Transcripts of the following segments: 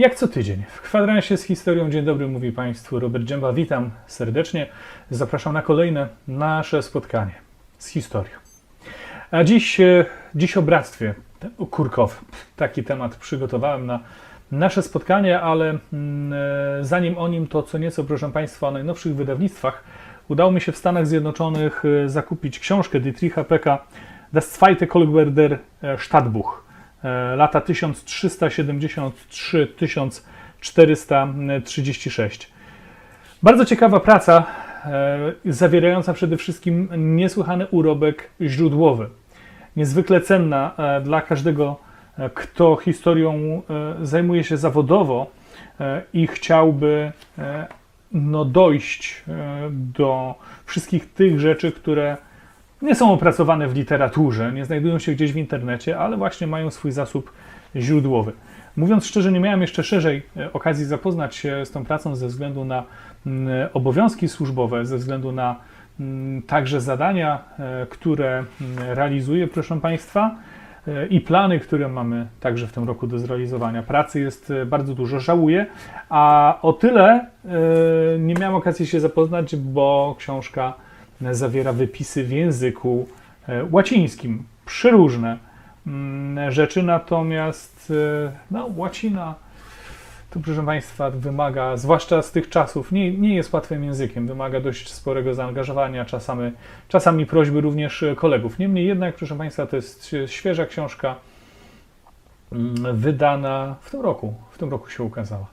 Jak co tydzień w kwadransie z historią Dzień dobry mówi Państwu Robert Dżęba. Witam serdecznie. Zapraszam na kolejne nasze spotkanie z historią. A dziś, e, dziś o bractwie kurkowym. Taki temat przygotowałem na nasze spotkanie, ale mm, e, zanim o nim, to co nieco, proszę Państwa, o najnowszych wydawnictwach. Udało mi się w Stanach Zjednoczonych e, zakupić książkę Dietricha Pecka Das Zweite Kolberder Stadtbuch lata 1373-1436. Bardzo ciekawa praca, e, zawierająca przede wszystkim niesłychany urobek źródłowy. Niezwykle cenna e, dla każdego, e, kto historią e, zajmuje się zawodowo e, i chciałby e, no, dojść e, do wszystkich tych rzeczy, które nie są opracowane w literaturze, nie znajdują się gdzieś w internecie, ale właśnie mają swój zasób źródłowy. Mówiąc szczerze, nie miałem jeszcze szerzej e, okazji zapoznać się z tą pracą ze względu na mm, obowiązki służbowe, ze względu na mm, także zadania, e, które mm, realizuję, proszę Państwa, e, i plany, które mamy także w tym roku do zrealizowania. Pracy jest bardzo dużo, żałuję, a o tyle nie miałem okazji się zapoznać, bo książka zawiera wypisy w języku e, łacińskim, przeróżne mm, rzeczy, natomiast e, no, łacina to proszę Państwa wymaga, zwłaszcza z tych czasów, nie, nie jest łatwym językiem, wymaga dość sporego zaangażowania, czasami, czasami prośby również kolegów. Niemniej jednak, proszę Państwa, to jest świeża książka mm, wydana w tym roku, w tym roku się ukazała.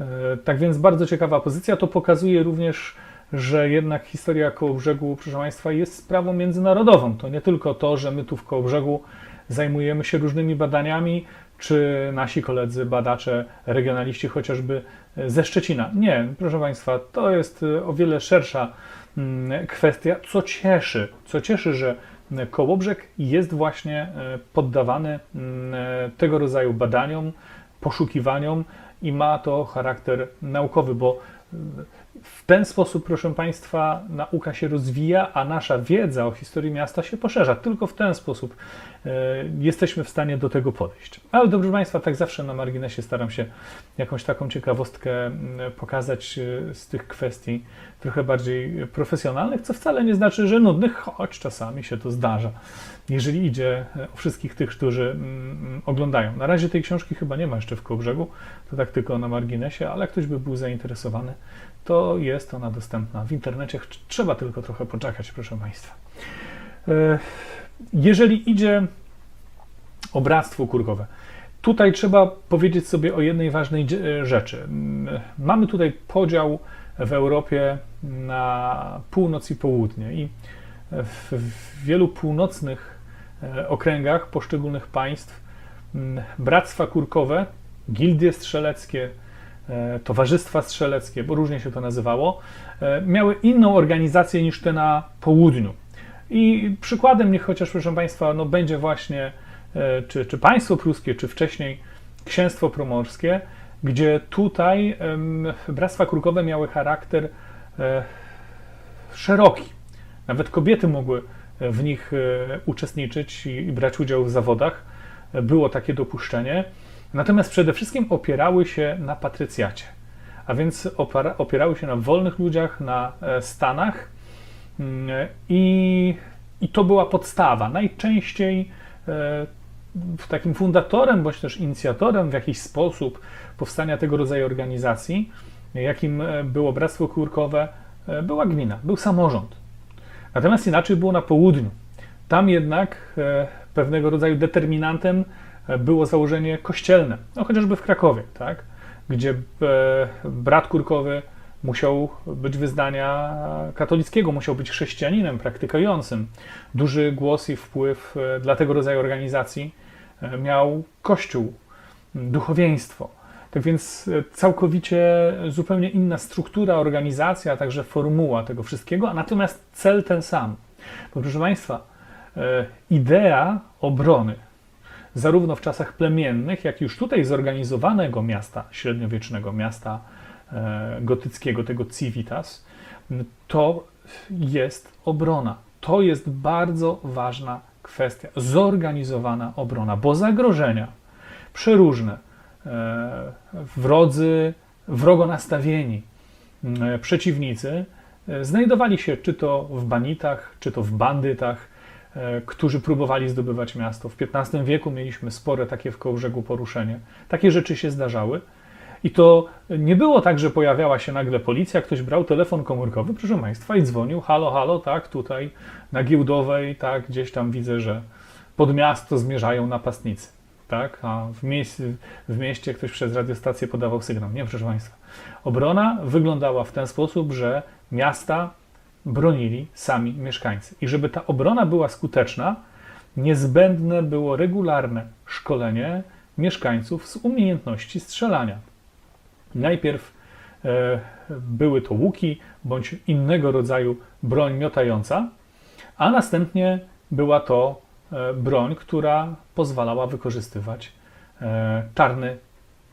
E, Tak więc bardzo ciekawa pozycja. To pokazuje również, że jednak historia Kołobrzegu, proszę Państwa, jest sprawą międzynarodową. To nie tylko to, że my tu w Kołobrzegu zajmujemy się różnymi badaniami, czy nasi koledzy badacze, regionaliści chociażby ze Szczecina. Nie, proszę Państwa, to jest e, o wiele szersza mm, kwestia, co cieszy, co cieszy, że Kołobrzeg jest właśnie e, poddawany mm, e, tego rodzaju badaniom, poszukiwaniom i ma to charakter naukowy, bo w ten sposób, proszę Państwa, nauka się rozwija, a nasza wiedza o historii miasta się poszerza. Tylko w ten sposób e, jesteśmy w stanie do tego podejść. Ale dobrze Państwa, tak zawsze na marginesie staram się jakąś taką ciekawostkę m, pokazać e, z tych kwestii trochę bardziej profesjonalnych, co wcale nie znaczy, że nudnych, choć czasami się to zdarza, jeżeli idzie e, o wszystkich tych, którzy mm, oglądają. Na razie tej książki chyba nie ma jeszcze w Kołbrzegu, to tak tylko na marginesie, ale ktoś by był zainteresowany, to jest ona dostępna w internecie. Trzeba tylko trochę poczekać, proszę Państwa. E, Jeżeli idzie o bractwo kurkowe, tutaj trzeba powiedzieć sobie o jednej ważnej e, rzeczy. Mamy tutaj podział w Europie na północ i południe i w, wielu północnych e, okręgach poszczególnych państw bractwa kurkowe, gildie strzeleckie, towarzystwa strzeleckie, bo różnie się to nazywało, e, miały inną organizację niż te na południu. I przykładem niech chociaż, proszę Państwa, no będzie właśnie e, czy, czy państwo pruskie, czy wcześniej księstwo pomorskie, gdzie tutaj bractwa kurkowe miały charakter e, szeroki. Nawet kobiety mogły w nich e, uczestniczyć i, brać udział w zawodach. E, Było takie dopuszczenie. Natomiast przede wszystkim opierały się na patrycjacie, a więc opierały się na wolnych ludziach, na e, stanach Mm, i, i to była podstawa. Najczęściej e, takim fundatorem bądź też inicjatorem w jakiś sposób powstania tego rodzaju organizacji, jakim e, było Bractwo Kurkowe, e, była gmina, był samorząd. Natomiast inaczej było na południu. Tam jednak e, pewnego rodzaju determinantem e, było założenie kościelne, no chociażby w Krakowie, tak? gdzie e, brat kurkowy musiał być wyznania katolickiego, musiał być chrześcijaninem praktykującym. Duży głos i wpływ e, dla tego rodzaju organizacji e, miał Kościół, duchowieństwo. Tak więc całkowicie zupełnie inna struktura, organizacja, a także formuła tego wszystkiego, a natomiast cel ten sam. Bo proszę Państwa, idea obrony, zarówno w czasach plemiennych, jak już tutaj zorganizowanego miasta średniowiecznego, miasta e, gotyckiego, tego civitas, to jest obrona. To jest bardzo ważna kwestia. Zorganizowana obrona, bo zagrożenia przeróżne e, wrodzy, wrogo nastawieni e, przeciwnicy znajdowali się czy to w banitach, czy to w bandytach, którzy próbowali zdobywać miasto. W XV wieku mieliśmy spore takie w Kołbrzegu poruszenie. Takie rzeczy się zdarzały. I to nie było tak, że pojawiała się nagle policja, ktoś brał telefon komórkowy, proszę Państwa, i dzwonił, halo, halo, tak, tutaj na Giełdowej, tak, gdzieś tam widzę, że pod miasto zmierzają napastnicy, tak, a w, mieście, w mieście ktoś przez radiostację podawał sygnał. Nie, proszę Państwa. Obrona wyglądała w ten sposób, że miasta bronili sami mieszkańcy. I żeby ta obrona była skuteczna, niezbędne było regularne szkolenie mieszkańców z umiejętności strzelania. Najpierw e, były to łuki bądź innego rodzaju broń miotająca, a następnie była to e, broń, która pozwalała wykorzystywać e, czarny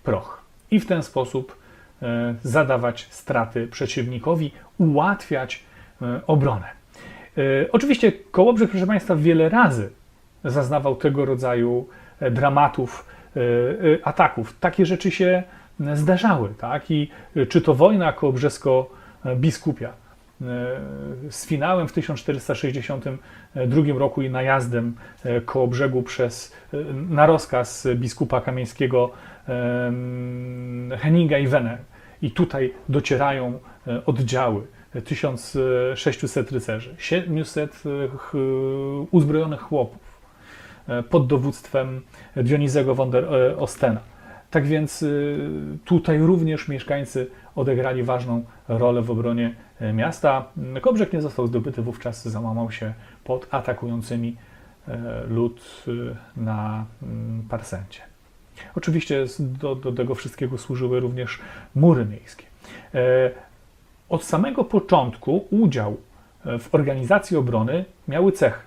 proch i w ten sposób e, zadawać straty przeciwnikowi, ułatwiać obronę. E, Oczywiście Kołobrzeg, proszę Państwa, wiele razy zaznawał tego rodzaju e, dramatów, e, e, ataków. Takie rzeczy się e, zdarzały, tak? I e, czy to wojna kołobrzesko-biskupia e, z finałem w 1462 roku i najazdem e, koło brzegu przez, e, na rozkaz biskupa kamieńskiego Henninga i Wene. I tutaj docierają e, oddziały 1600 rycerzy, 700 e, ch- uzbrojonych chłopów e, pod dowództwem Dionizego von der e, Ostena. Tak więc tutaj również mieszkańcy odegrali ważną rolę w obronie e, miasta. Kobrzeg nie został zdobyty, wówczas załamał się pod atakującymi e, lud na mm, Parsencie. Oczywiście do, do tego wszystkiego służyły również mury miejskie. Od samego początku udział e, w organizacji obrony miały cechy.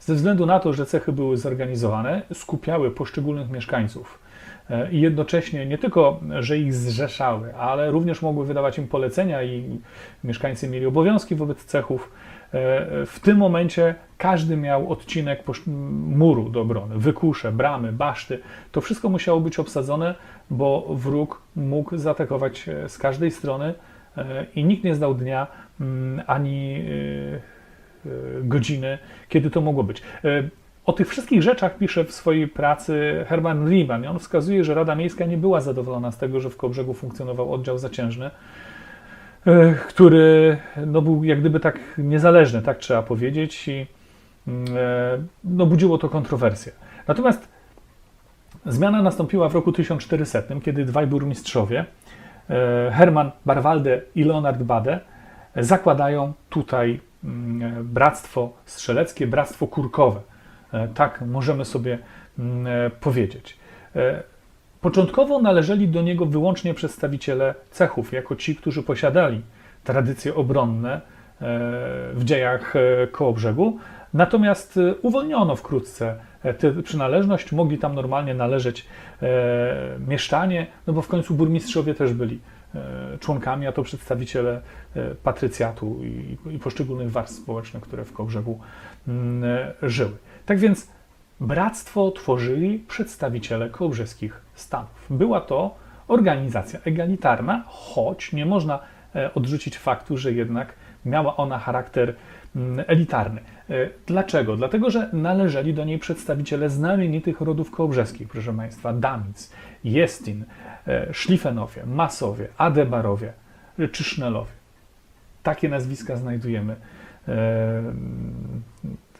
Ze względu na to, że cechy były zorganizowane, skupiały poszczególnych mieszkańców e, i jednocześnie nie tylko, że ich zrzeszały, ale również mogły wydawać im polecenia i mieszkańcy mieli obowiązki wobec cechów. E, W tym momencie każdy miał odcinek muru do obrony, wykusze, bramy, baszty. To wszystko musiało być obsadzone, bo wróg mógł zaatakować z każdej strony i nikt nie znał dnia mm, ani e, e, godziny, kiedy to mogło być. E, O tych wszystkich rzeczach pisze w swojej pracy Hermann Riemann. On wskazuje, że Rada Miejska nie była zadowolona z tego, że w Kołbrzegu funkcjonował oddział zaciężny, e, który no, był jak gdyby tak niezależny, tak trzeba powiedzieć, i mm, e, no, budziło to kontrowersje. Natomiast zmiana nastąpiła w roku 1400, kiedy dwaj burmistrzowie, e, Hermann Barwalde i Leonard Bade, zakładają tutaj mm, bractwo strzeleckie, bractwo kurkowe. E, Tak możemy sobie mm, e, powiedzieć. Początkowo należeli do niego wyłącznie przedstawiciele cechów, jako ci, którzy posiadali tradycje obronne w dziejach Kołobrzegu. Natomiast uwolniono wkrótce tę przynależność, mogli tam normalnie należeć e, mieszczanie, no bo w końcu burmistrzowie też byli e, członkami, a to przedstawiciele e, patrycjatu i, i poszczególnych warstw społecznych, które w Kołbrzegu mm, e, żyły. Tak więc bractwo tworzyli przedstawiciele kołbrzeskich stanów. Była to organizacja egalitarna, choć nie można e, odrzucić faktu, że jednak miała ona charakter elitarny. E, Dlaczego? Dlatego, że należeli do niej przedstawiciele znamienitych rodów kołbrzeskich, proszę Państwa, Damic, Jestin, e, Szlifenowie, Masowie, Adebarowie e, czy Sznelowie. Takie nazwiska znajdujemy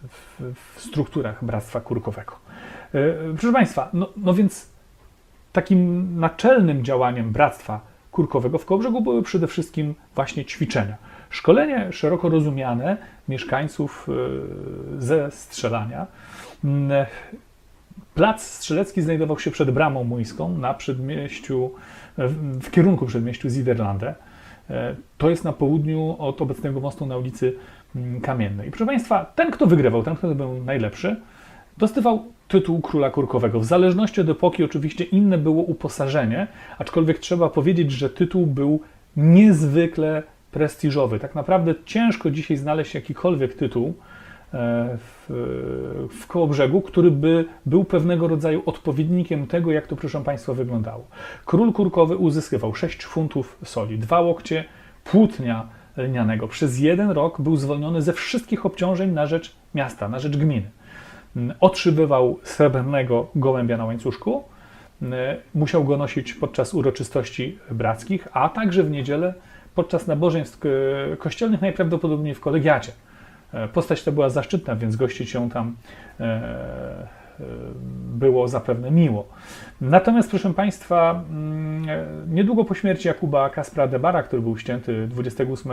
w, strukturach Bractwa Kurkowego. Proszę Państwa, no, no więc takim naczelnym działaniem Bractwa Kurkowego w Kołbrzegu były przede wszystkim właśnie ćwiczenia. Szkolenie szeroko rozumiane mieszkańców e, ze strzelania. Mm, Plac strzelecki znajdował się przed bramą młyńską na przedmieściu, w, w kierunku przedmieściu Ziderlande. E, To jest na południu od obecnego mostu na ulicy mm, Kamiennej. Proszę Państwa, ten, kto wygrywał, ten, kto był najlepszy, dostawał tytuł króla kurkowego. W zależności od epoki oczywiście inne było uposażenie, aczkolwiek trzeba powiedzieć, że tytuł był niezwykle prestiżowy. Tak naprawdę ciężko dzisiaj znaleźć jakikolwiek tytuł w, w Kołobrzegu, który by był pewnego rodzaju odpowiednikiem tego, jak to, proszę Państwa, wyglądało. Król kurkowy uzyskiwał 6 funtów soli, dwa łokcie płótnia lnianego. Przez jeden rok był zwolniony ze wszystkich obciążeń na rzecz miasta, na rzecz gminy. Otrzymywał srebrnego gołębia na łańcuszku, musiał go nosić podczas uroczystości brackich, a także w niedzielę podczas nabożeństw e, kościelnych, najprawdopodobniej w kolegiacie. E, postać ta była zaszczytna, więc gościć ją tam e, było zapewne miło. Natomiast, proszę Państwa, mm, niedługo po śmierci Jakuba Kaspra Debara, który był ścięty 28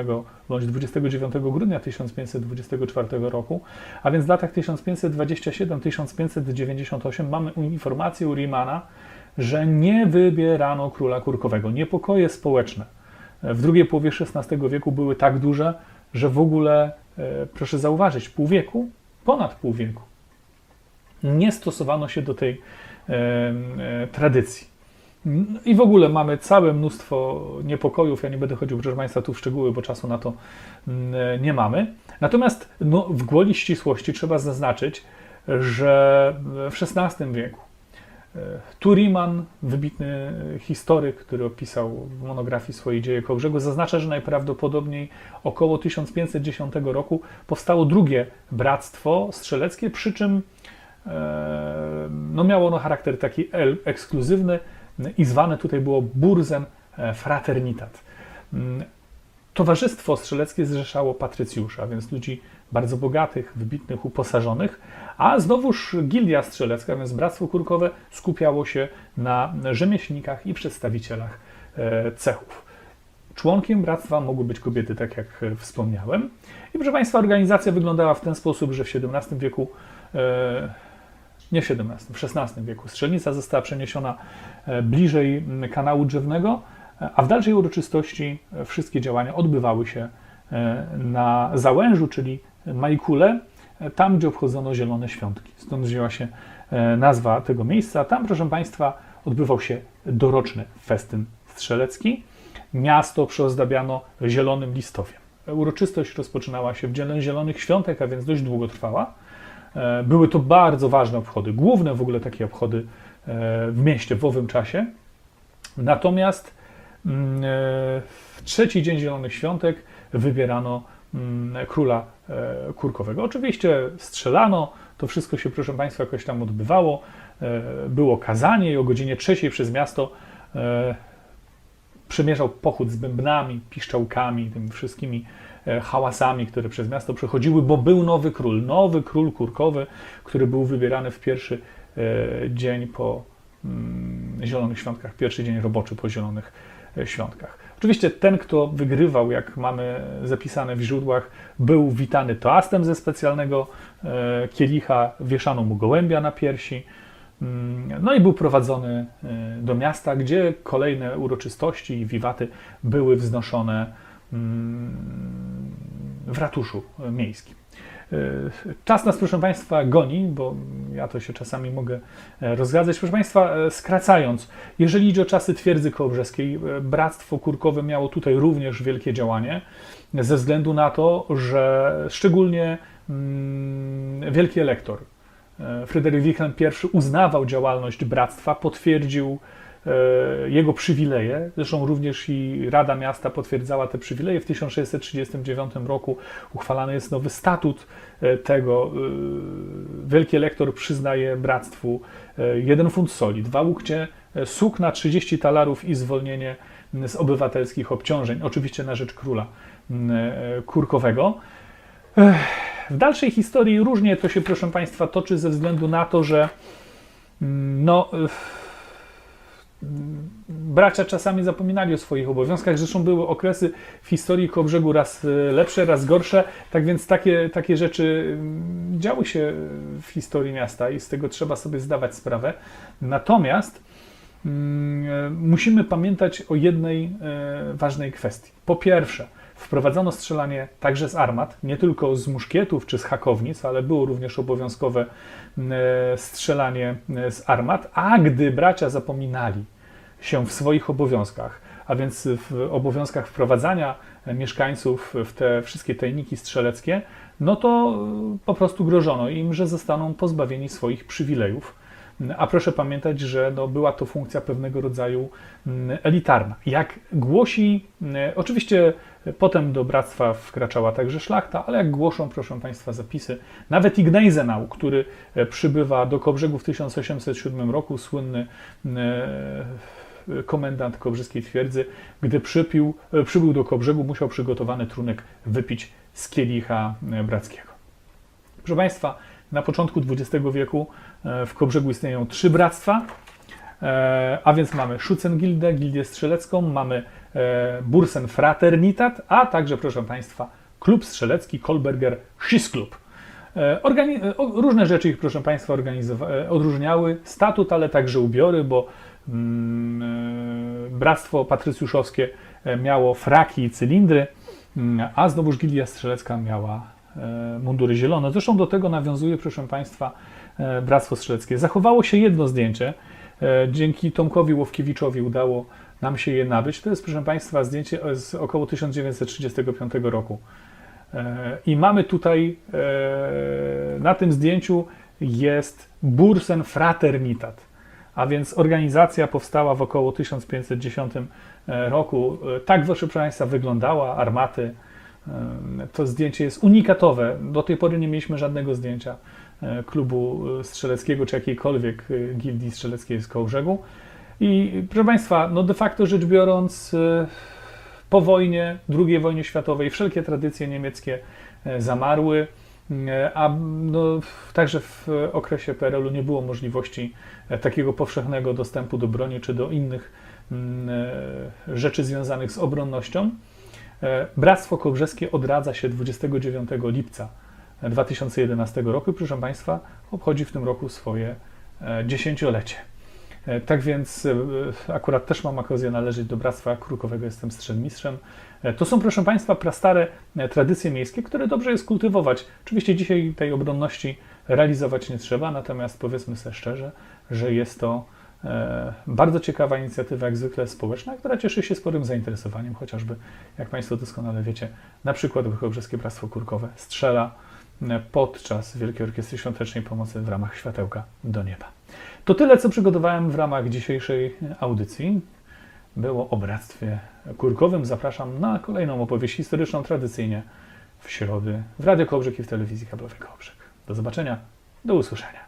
bądź 29 grudnia 1524 roku, a więc w latach 1527-1598 mamy informację u Riemanna, że nie wybierano króla kurkowego. Niepokoje społeczne w drugiej połowie XVI wieku były tak duże, że w ogóle, e, proszę zauważyć, pół wieku, ponad pół wieku, nie stosowano się do tej e, e, tradycji. I w ogóle mamy całe mnóstwo niepokojów. Ja nie będę chodził, proszę Państwa, tu w szczegóły, bo czasu na to mm, nie mamy. Natomiast no, w gwoli ścisłości trzeba zaznaczyć, że w XVI wieku Turiman, wybitny historyk, który opisał w monografii swojej dzieje Kołbrzegu, zaznacza, że najprawdopodobniej około 1510 roku powstało drugie bractwo strzeleckie, przy czym e, no, miało ono charakter taki ekskluzywny i zwane tutaj było Burzen Fraternitat. Mm, towarzystwo strzeleckie zrzeszało patrycjuszy, a więc ludzi bardzo bogatych, wybitnych, uposażonych, a znowuż gildia strzelecka, więc bractwo kurkowe skupiało się na rzemieślnikach i przedstawicielach e, cechów. Członkiem bractwa mogły być kobiety, tak jak wspomniałem. I proszę Państwa, organizacja wyglądała w ten sposób, że w XVII wieku, e, nie w XVII, w XVI wieku strzelnica została przeniesiona e, bliżej kanału drzewnego, a w dalszej uroczystości wszystkie działania odbywały się na Załężu, czyli Majkule, tam gdzie obchodzono Zielone Świątki. Stąd wzięła się e, nazwa tego miejsca. Tam, proszę Państwa, odbywał się doroczny festyn strzelecki. Miasto przyozdabiano zielonym listowiem. Uroczystość rozpoczynała się w dzień Zielonych Świątek, a więc dość długo trwała. E, były to bardzo ważne obchody, główne w ogóle takie obchody e, w mieście w owym czasie. Natomiast mm, w trzeci dzień Zielonych Świątek wybierano króla e, kurkowego. Oczywiście strzelano, to wszystko się, proszę Państwa, jakoś tam odbywało. E, było kazanie i o godzinie trzeciej przez miasto e, przemierzał pochód z bębnami, piszczałkami, tymi wszystkimi hałasami, które przez miasto przechodziły, bo był nowy król, nowy król kurkowy, który był wybierany w pierwszy dzień po mm, Zielonych Świątkach, pierwszy dzień roboczy po Zielonych Świątkach. Oczywiście ten, kto wygrywał, jak mamy zapisane w źródłach, był witany toastem ze specjalnego e, kielicha, wieszano mu gołębia na piersi. Mm, no i był prowadzony e, do miasta, gdzie kolejne uroczystości i wiwaty były wznoszone mm, w ratuszu miejskim. E, czas nas, proszę Państwa, goni, bo ja to się czasami mogę e, rozgadzać. Proszę Państwa, e, skracając, jeżeli idzie o czasy twierdzy kołobrzeskiej, Bractwo Kurkowe miało tutaj również wielkie działanie, ze względu na to, że szczególnie mm, wielki elektor Fryderyk Wilhelm I uznawał działalność bractwa, potwierdził jego przywileje. Zresztą również i Rada Miasta potwierdzała te przywileje. W 1639 roku uchwalany jest nowy statut e, tego. E, wielki elektor przyznaje bractwu jeden funt soli, dwa łukcie sukna, 30 talarów i zwolnienie z obywatelskich obciążeń, oczywiście na rzecz króla kurkowego. W dalszej historii różnie to się, proszę Państwa, toczy ze względu na to, że no, bracia czasami zapominali o swoich obowiązkach. Zresztą były okresy w historii Kołbrzegu raz e, lepsze, raz gorsze, tak więc takie, takie rzeczy mm, działy się w historii miasta i z tego trzeba sobie zdawać sprawę. Natomiast mm, e, musimy pamiętać o jednej e, ważnej kwestii. Po pierwsze, wprowadzono strzelanie także z armat, nie tylko z muszkietów czy z hakownic, ale było również obowiązkowe strzelanie z armat, a gdy bracia zapominali się w swoich obowiązkach, a więc w obowiązkach wprowadzania mieszkańców w te wszystkie tajniki strzeleckie, no to po prostu grożono im, że zostaną pozbawieni swoich przywilejów. A proszę pamiętać, że no, była to funkcja pewnego rodzaju elitarna. Jak głosi, oczywiście potem do bractwa wkraczała także szlachta, ale jak głoszą, proszę Państwa, zapisy, nawet Igneisenau, który e, przybywa do Kobrzegu w 1807 roku, słynny e, komendant kobrzyskiej twierdzy, gdy przypił, e, przybył do Kobrzegu, musiał przygotowany trunek wypić z kielicha brackiego. Proszę Państwa, na początku XX wieku w Kobrzegu istnieją trzy bractwa, a więc mamy Schutzengildę, Gildię Strzelecką, mamy e, Bursen Fraternitat, a także, proszę Państwa, klub strzelecki Kolberger Schießklub. E, Organi- e, różne rzeczy ich, proszę Państwa, e, odróżniały. Statut, ale także ubiory, bo mm, e, Bractwo Patrycjuszowskie e, miało fraki i cylindry, mm, a znowuż Gildia Strzelecka miała e, mundury zielone. Zresztą do tego nawiązuje, proszę Państwa, e, Bractwo Strzeleckie. Zachowało się jedno zdjęcie. E, Dzięki Tomkowi Łowkiewiczowi udało nam się je nabyć. To jest, proszę Państwa, zdjęcie z około 1935 roku. E, I mamy tutaj e, na tym zdjęciu jest Bursen Fraternitat, a więc organizacja powstała w około 1510 roku. Tak, proszę Państwa, wyglądała armaty. To zdjęcie jest unikatowe. Do tej pory nie mieliśmy żadnego zdjęcia klubu e, strzeleckiego czy jakiejkolwiek e, gildii strzeleckiej z Kołbrzegu. I proszę Państwa, no de facto rzecz biorąc, e, po wojnie, II wojnie światowej, wszelkie tradycje niemieckie e, zamarły, e, a no, także w okresie PRL-u nie było możliwości e, takiego powszechnego dostępu do broni czy do innych mm, e, rzeczy związanych z obronnością. E, Bractwo Kołbrzeskie odradza się 29 lipca 2011 roku proszę Państwa, obchodzi w tym roku swoje e, dziesięciolecie. E, Tak więc e, akurat też mam okazję należeć do Bractwa Krukowego, jestem strzelmistrzem. To są, proszę Państwa, prastare tradycje miejskie, które dobrze jest kultywować. Oczywiście dzisiaj tej obronności realizować nie trzeba, natomiast powiedzmy sobie szczerze, że jest to bardzo ciekawa inicjatywa, jak zwykle społeczna, która cieszy się sporym zainteresowaniem, chociażby, jak Państwo doskonale wiecie, na przykład Kołbrzeskie Bractwo Kurkowe strzela podczas Wielkiej Orkiestry Świątecznej Pomocy w ramach Światełka do Nieba. To tyle, co przygotowałem w ramach dzisiejszej audycji. Było o Bractwie Kurkowym. Zapraszam na kolejną opowieść historyczną, tradycyjnie w środę w Radio Kołbrzeg i w telewizji kablowej Kołbrzeg. Do zobaczenia, do usłyszenia.